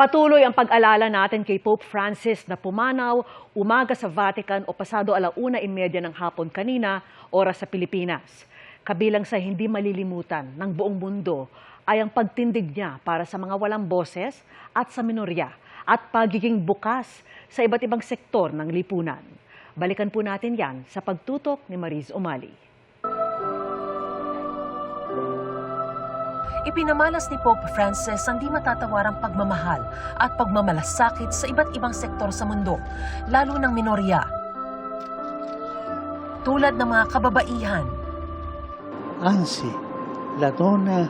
Patuloy ang pag-alala natin kay Pope Francis na pumanaw umaga sa Vatican o pasado alauna in media ng hapon kanina, oras sa Pilipinas. Kabilang sa hindi malilimutan ng buong mundo ay ang pagtindig niya para sa mga walang boses at sa minorya at pagiging bukas sa iba't ibang sektor ng lipunan. Balikan po natin yan sa pagtutok ni Mariz Umali. Ipinamalas ni Pope Francis ang di matatawarang pagmamahal at pagmamalasakit sa iba't ibang sektor sa mundo, lalo ng minorya. Tulad ng mga kababaihan, Anzi, la donna,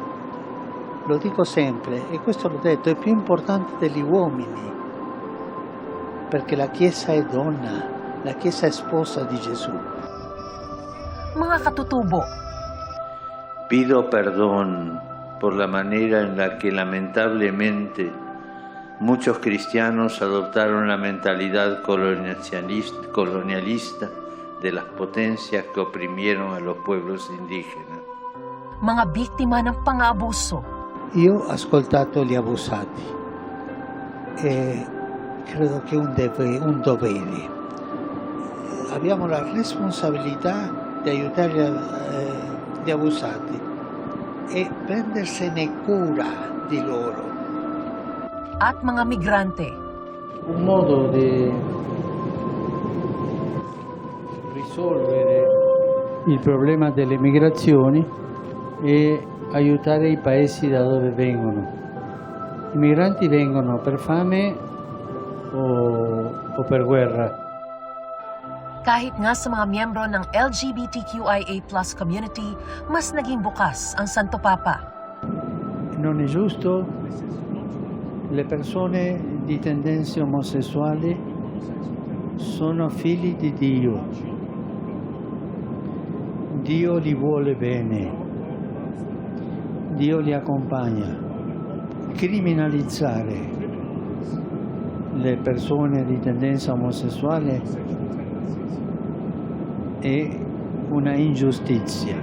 lo dico sempre, e questo l'ho detto, è più importante degli uomini, perché la Chiesa è donna, la Chiesa è sposa di Gesù. mga katutubo, Pido perdón por la manera en la que lamentablemente muchos cristianos adoptaron la mentalidad colonialista, de las potencias que oprimieron a los pueblos indígenas. mga biktima ng pang-aabuso, Io ho ascoltato gli abusati e credo che un, deve- un dovere. Abbiamo la responsabilità di aiutare eh, gli abusati e prendersene cura di loro. at mga migrante. un modo di risolvere il problema delle migrazioni è aiutare i paesi da dove vengono. I migranti vengono per fame o, o per guerra. Kahit nga sa mga miyembro ng LGBTQIA plus community, mas naging bukas ang Santo Papa. Non è giusto le persone di tendenze omosessuali sono figli di Dio. Dio li vuole bene. Dio li accompagna. Criminalizzare le persone di tendenza omosessuale è una ingiustizia.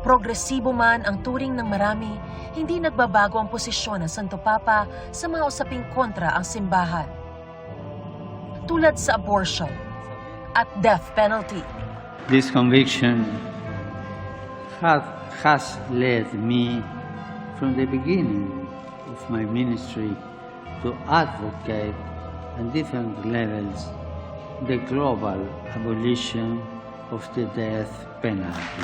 Progresibo man ang turing ng marami, hindi nagbabago ang posisyon ng Santo Papa sa mga usaping kontra ang simbahan. Tulad sa abortion at death penalty. This conviction had, has led me from the beginning of my ministry to advocate on different levels the global abolition of the death penalty.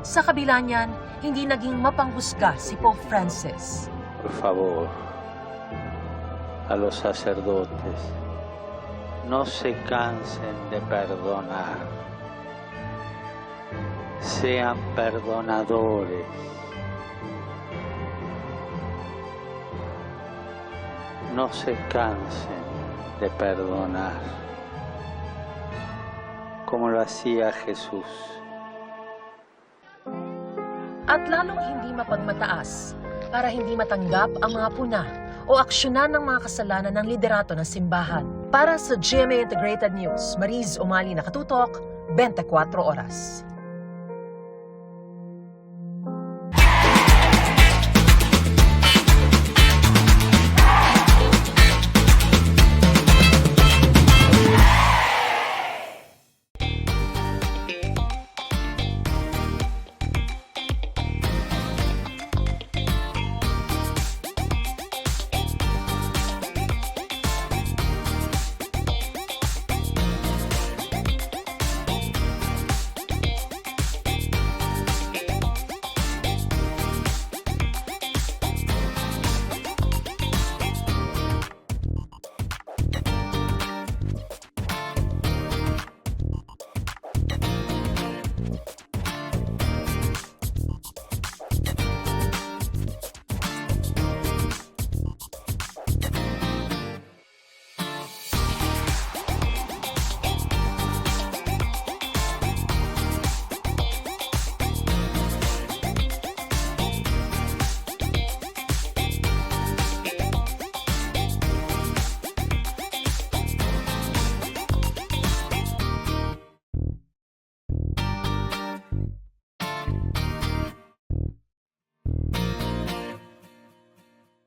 Sa kabila niyan, hindi naging mapanghusga si Pope Francis. Por favor, a los sacerdotes, no se cansen de perdonar. Sean perdonadores. No se cansen de perdonar, como lo hacía Jesús. At lalong hindi mapagmataas para hindi matanggap ang mga puna o aksyonan ng mga kasalanan ng liderato ng simbahan. Para sa GMA Integrated News, Mariz Umali Nakatutok, 24 Oras.